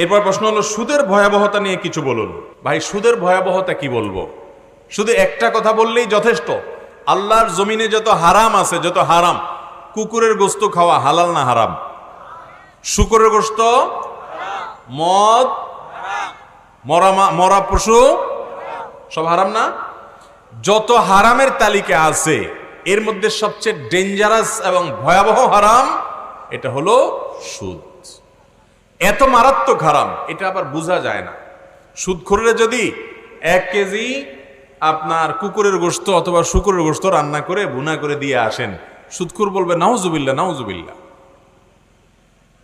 এরপর প্রশ্ন হলো, সুদের ভয়াবহতা নিয়ে কিছু বলুন। ভাই, সুদের ভয়াবহতা কি বলব? শুধু একটা কথা বললেই যথেষ্ট। আল্লাহর জমিনে যত হারাম আছে, যত হারাম, কুকুরের গোস্ত খাওয়া হালাল না হারাম? শুকুরের গোস্ত? মদ? মরা মরা পশু? সব হারাম না? যত হারামের তালিকা আছে, এর মধ্যে সবচেয়ে ডেঞ্জারাস এবং ভয়াবহ হারাম, এটা হলো সুদ। এত মারাত্মক হারাম, এটা আবার বোঝা যায় না। সুদ যদি এক কেজি আপনার কুকুরের গোস্ত অথবা শুকুরের গোস্ত রান্না করে বুনা করে দিয়ে আসেন, সুদখুর বলবে নাউজুবিল্লা নাউজুবিল্লা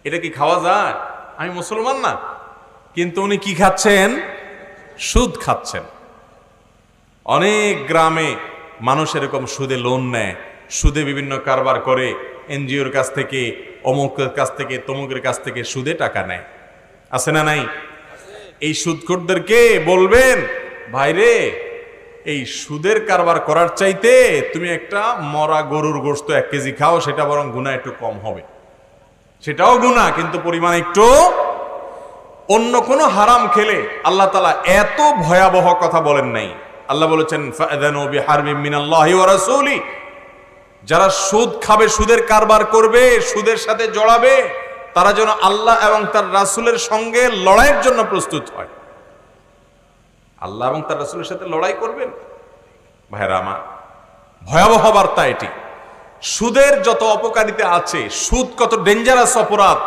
এটা কি খাওয়া যায়? আমি মুসলমান না। কিন্তু উনি কি খাচ্ছেন? সুদ খাচ্ছেন। অনেক গ্রামে মানুষ এরকম সুদে লোন নেয়, সুদে বিভিন্ন কারবার করে, এনজিওর কাছ থেকে অমুকের কাছ থেকে, তমুকের কাছ থেকে সুদে টাকা নেয়। আছে না নাই? এই সুদখোরদেরকে বলবেন ভাইরে এই সুদের কারবার করার চাইতে তুমি একটা মরা গরুর গোস্ত এক কেজি খাও, সেটা বরং গুণা একটু কম হবে। সেটাও গুণা কিন্তু পরিমাণ একটু অন্য কোনো হারাম খেলে আল্লাহ তালা এত ভয়াবহ কথা বলেন নাই। আল্লাহ বলেছেন ফাআযানু বিহারবিম মিনাল্লাহি ওয়া রাসূলি। যারা সুদ খাবে, সুদের কারবার করবে, সুদের সাথে জড়াবে, তারা যেন আল্লাহ এবং তার রাসূলের সঙ্গে লড়াইয়ের জন্য প্রস্তুত হয়। আল্লাহ এবং তার রাসূলের সাথে লড়াই করবেন? ভাইরা আমার, ভয়াবহ বার্তা এটি। সুদের যত অপকারিতা আছে, সুদ কত ডেঞ্জারাস অপরাধ,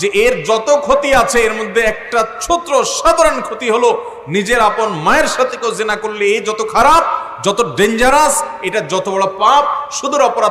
যে এর যত ক্ষতি আছে, এর মধ্যে একটা ছোট্ট সাধারণ ক্ষতি হলো নিজের আপন মায়ের সাথে কেউ জেনা করলে এই যত খারাপ, যত ডেঞ্জারাস এটা যত বড় পাপ, সুদের অপরাধ